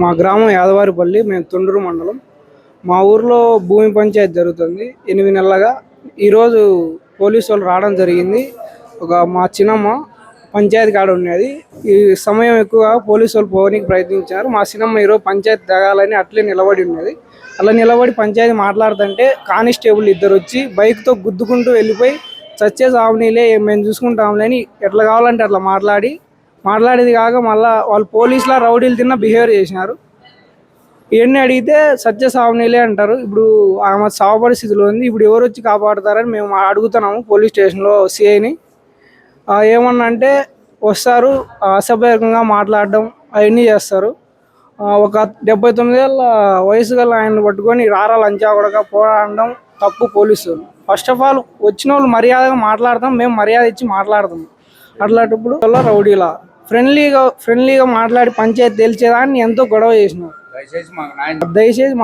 మా గ్రామం యాదవారిపల్లి మేము తొండూరు మండలం. మా ఊర్లో భూమి పంచాయతీ జరుగుతుంది. ఎనిమిది నెలలుగా ఈరోజు పోలీసు వాళ్ళు రావడం జరిగింది. ఒక మా చిన్నమ్మ పంచాయతీ కాడ ఉన్నది. ఈ సమయం ఎక్కువగా పోలీసు వాళ్ళు పోవడానికి ప్రయత్నించారు. మా చిన్నమ్మ ఈరోజు పంచాయతీ దిగాలని అట్లే నిలబడి ఉన్నది. అలా నిలబడి పంచాయతీ మాట్లాడుతుంటే కానిస్టేబుల్ ఇద్దరు వచ్చి బైక్తో గుద్దుకుంటూ వెళ్ళిపోయి చచ్చే సాగునీలే మేము చూసుకుంటాంలే అని ఎట్లా కావాలంటే అట్లా మాట్లాడి మాట్లాడేది కాక మళ్ళా వాళ్ళు పోలీసులా రౌడీలు తిన్న బిహేవియర్ చేసినారు. ఇవన్నీ అడిగితే సత్య సావనీలే అంటారు. ఇప్పుడు ఆమె సావ పరిస్థితిలో ఉంది. ఇప్పుడు ఎవరు వచ్చి కాపాడుతారని మేము అడుగుతున్నాము పోలీస్ స్టేషన్లో సిఐని. ఏమన్నా అంటే వస్తారు అసభ్యకంగా మాట్లాడడం అవన్నీ చేస్తారు. ఒక డెబ్బై తొమ్మిది ఏళ్ళ వయసు గల ఆయన పట్టుకొని రారా లంచా కూడా పోరాడడం తప్పు పోలీసులు. ఫస్ట్ ఆఫ్ ఆల్ వచ్చిన వాళ్ళు మర్యాదగా మాట్లాడతాం మేము మర్యాద ఇచ్చి మాట్లాడతాం అట్లాంటప్పుడు వల్ల రౌడీలా ఫ్రెండ్లీగా ఫ్రెండ్లీగా మాట్లాడి పంచాయతీ తెలిసేదాన్ని ఎంతో గొడవ చేసినారు దయచేసి మాకు న్యాయం దయచేసి